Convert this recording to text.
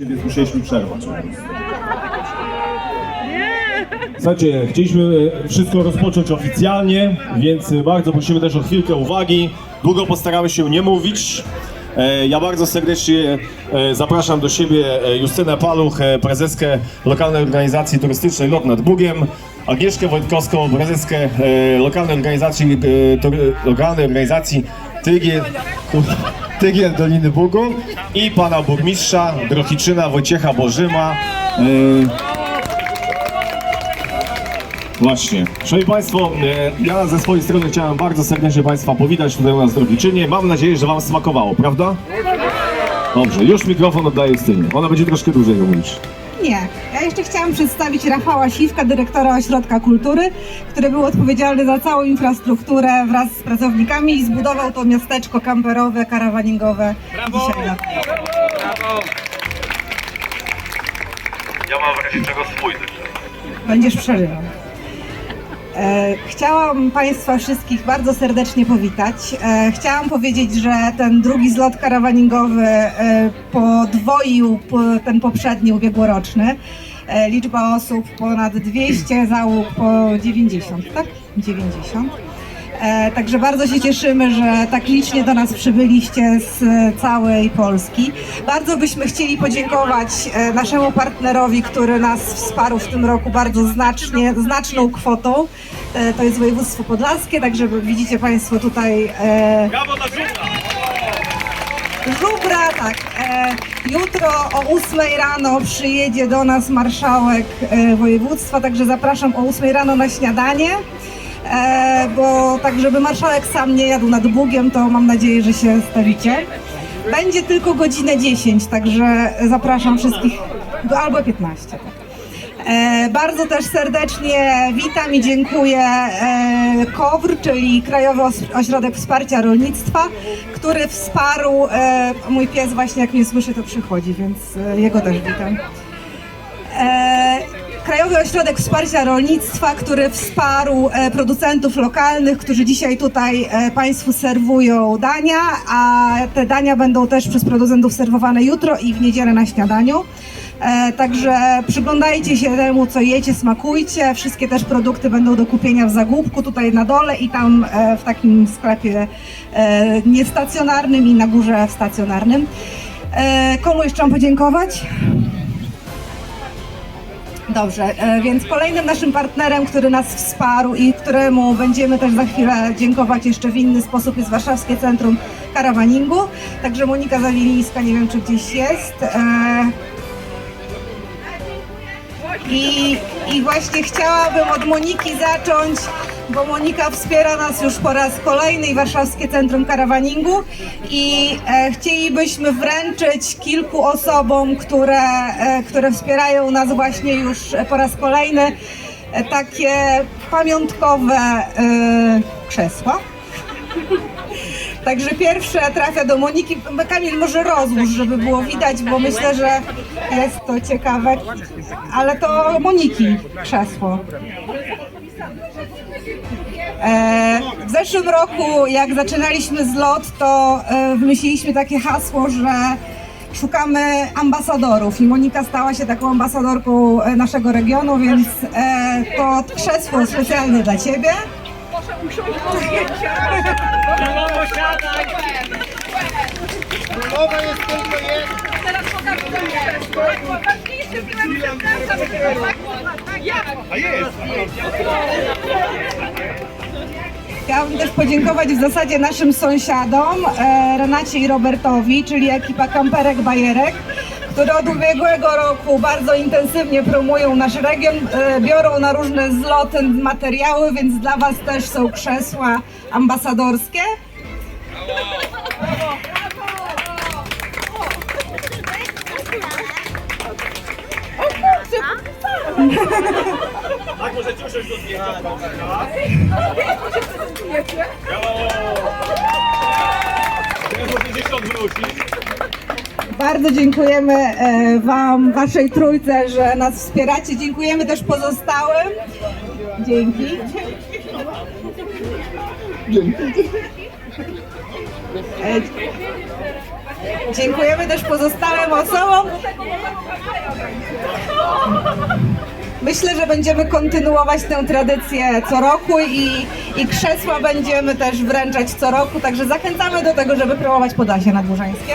Więc musieliśmy przerwać. Słuchajcie, chcieliśmy e, wszystko rozpocząć oficjalnie, więc e, bardzo prosimy też o chwilkę uwagi. Długo postaramy się nie mówić. E, Ja bardzo serdecznie zapraszam do siebie Justynę Paluch, prezeskę lokalnej organizacji turystycznej Lot nad Bugiem, Agnieszkę Wojtkowską, prezeskę lokalnej organizacji, lokalnej organizacji Tygiel, Tygiel Doliny Bugu i pana burmistrza Drohiczyna Wojciecha Bożyma. E, Właśnie. Szanowni Państwo, e, ja ze swojej strony chciałem bardzo serdecznie Państwa powitać tutaj u nas w Drogiczynie. Mam nadzieję, że Wam smakowało, prawda? Dobrze, już mikrofon oddaję Justynie. Ona będzie troszkę dłużej mówić. Nie. Ja jeszcze chciałam przedstawić Rafała Siwka, dyrektora Ośrodka Kultury, który był odpowiedzialny za całą infrastrukturę wraz z pracownikami i zbudował to miasteczko kamperowe, karawaningowe dzisiaj. na- Ja mam w razie czego swój. Będziesz przeżywał. E, Chciałam Państwa wszystkich bardzo serdecznie powitać. E, Chciałam powiedzieć, że ten drugi zlot karawaningowy e, podwoił po- ten poprzedni ubiegłoroczny. Liczba osób ponad 200, załóg po 90, tak? 90. E, Także bardzo się cieszymy, że tak licznie do nas przybyliście z e, całej Polski. Bardzo byśmy chcieli podziękować e, naszemu partnerowi, który nas wsparł w tym roku bardzo znacznie, znaczną kwotą. To jest województwo podlaskie, także widzicie Państwo tutaj Brawo dla żubra! Tak. Jutro o 8 rano przyjedzie do nas marszałek województwa, także zapraszam o 8 rano na śniadanie. E, bo tak, żeby marszałek sam nie jadł nad Bugiem, to mam nadzieję, że się stawicie. Będzie tylko godzinę 10, także zapraszam wszystkich, albo 15. tak. E, bardzo też serdecznie witam i dziękuję e, KOWR, czyli Krajowy Ośrodek Wsparcia Rolnictwa, który wsparł, mój pies właśnie jak mnie słyszy to przychodzi, więc jego też witam. Krajowy Ośrodek Wsparcia Rolnictwa, który wsparł e, producentów lokalnych, którzy dzisiaj tutaj e, Państwu serwują dania, a te dania będą też przez producentów serwowane jutro i w niedzielę na śniadaniu. E, Także przyglądajcie się temu, co jecie, smakujcie. Wszystkie też produkty będą do kupienia w zagłówku tutaj na dole i tam w takim sklepie niestacjonarnym i na górze stacjonarnym. Komu jeszcze mam podziękować? Dobrze, e, więc kolejnym naszym partnerem, który nas wsparł i któremu będziemy też za chwilę dziękować jeszcze w inny sposób jest Warszawskie Centrum Karawaningu. Także Monika Zawilińska, nie wiem czy gdzieś jest. I, I właśnie chciałabym od Moniki zacząć, bo Monika wspiera nas już po raz kolejny i Warszawskie Centrum Karawaningu i e, chcielibyśmy wręczyć kilku osobom, które, e, które wspierają nas właśnie już po raz kolejny, e, takie pamiątkowe e, krzesła. Także pierwsze trafia do Moniki. Kamil, może rozłóż, żeby było widać, bo myślę, że jest to ciekawe. Ale to Moniki krzesło. E, w zeszłym roku, jak zaczynaliśmy zlot, to e, wymyśliliśmy takie hasło, że szukamy ambasadorów i Monika stała się taką ambasadorką e, naszego regionu, więc to krzesło specjalnie dla Ciebie. A jest! Chciałabym też podziękować w zasadzie naszym sąsiadom, e, Renacie i Robertowi, czyli ekipa Kamperek Bajerek, które od ubiegłego roku bardzo intensywnie promują nasz region, e, biorą na różne zloty materiały, więc dla Was też są krzesła ambasadorskie. Tak możecie usiąść do zdjęcia, proszę. Teraz możecie się odwrócić. Bardzo dziękujemy e, Wam, Waszej trójce, że nas wspieracie. Dziękujemy też pozostałym. Dzięki. E, Dziękujemy też pozostałym osobom. Myślę, że będziemy kontynuować tę tradycję co roku i, i krzesła będziemy też wręczać co roku, także zachęcamy do tego, żeby promować Podlasie Nadłużańskie.